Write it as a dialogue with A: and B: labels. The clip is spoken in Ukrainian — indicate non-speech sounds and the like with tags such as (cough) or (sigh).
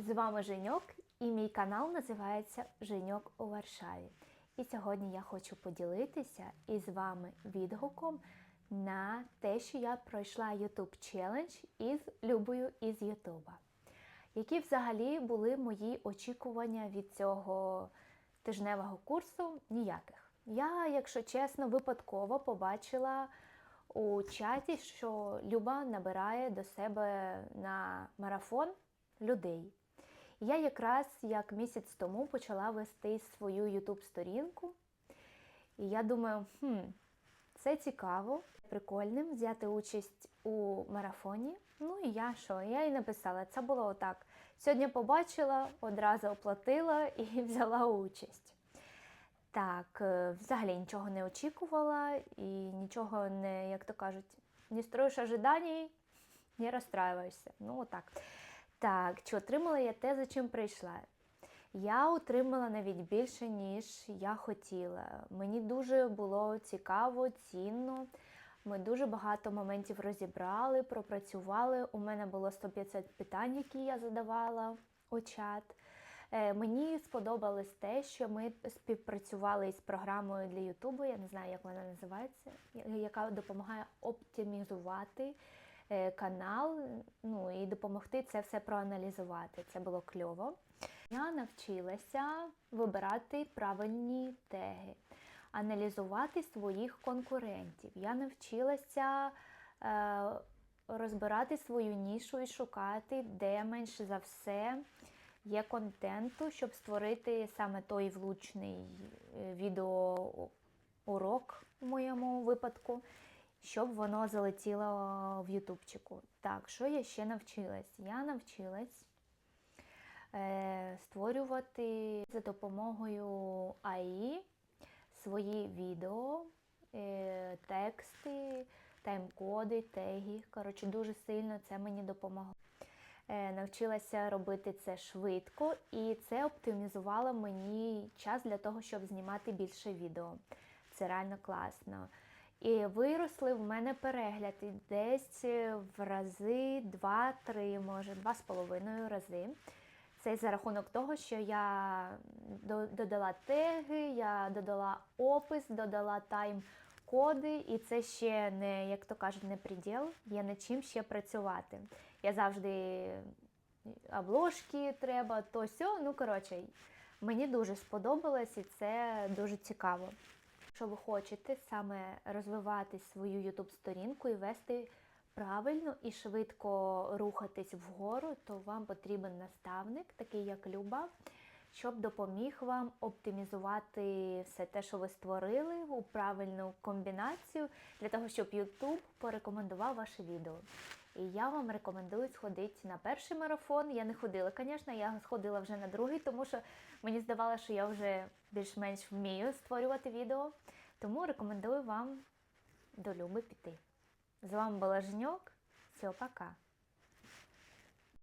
A: З вами Женьок і мій канал називається Женьок у Варшаві. І сьогодні я хочу поділитися із вами відгуком на те, що я пройшла YouTube челендж із Любою із Ютуба. Які взагалі були мої очікування від цього тижневого курсу? Ніяких. Я, якщо чесно, випадково побачила у чаті, що Люба набирає до себе на марафон людей. Я якраз як місяць тому почала вести свою YouTube сторінку. І я думаю, хм, це цікаво, прикольним взяти участь у марафоні. Ну і я що? Я і написала. Це було отак. Сьогодні побачила, одразу оплатила і (laughs) взяла участь. Так, е, взагалі нічого не очікувала і нічого не, як то кажуть, не строїш ожиданий, не розстраюєшся. Ну, отак. Так, чи отримала я те, за чим прийшла? Я отримала навіть більше, ніж я хотіла. Мені дуже було цікаво, цінно. Ми дуже багато моментів розібрали, пропрацювали. У мене було 150 питань, які я задавала у чат. Е, Мені сподобалось те, що ми співпрацювали із програмою для Ютубу, я не знаю, як вона називається, яка допомагає оптимізувати канал, ну і допомогти це все проаналізувати. Це було кльово. Я навчилася вибирати правильні теги, аналізувати своїх конкурентів. Я навчилася е, розбирати свою нішу і шукати, де менше за все є контенту, щоб створити саме той влучний е, відеоурок в моєму випадку, щоб воно залетіло в ютубчику. Так, що я ще навчилась? Я навчилась е, створювати за допомогою АІ свої відео, е, тексти, тайм-коди, теги. Коротше, дуже сильно це мені допомогло. Е, Навчилася робити це швидко, і це оптимізувало мені час для того, щоб знімати більше відео. Це реально класно. І виросли в мене перегляди десь в рази 2-3, може, 2,5 рази. Це за рахунок того, що я додала теги, я додала опис, додала тайм-коди, і це ще не, як то кажуть, не приділ, є над чим ще працювати. Я завжди обложки треба, то сьо. Ну, коротше, мені дуже сподобалось і це дуже цікаво. Якщо ви хочете саме розвивати свою YouTube сторінку і вести правильно і швидко рухатись вгору, то вам потрібен наставник, такий як Люба, щоб допоміг вам оптимізувати все те, що ви створили у правильну комбінацію, для того, щоб YouTube порекомендував ваше відео. І я вам рекомендую сходити на перший марафон. Я не ходила, звісно, я сходила вже на другий, тому що мені здавалося, що я вже більш-менш вмію створювати відео. Тому рекомендую вам до Люби піти. З вами була Жньок. Все, пока.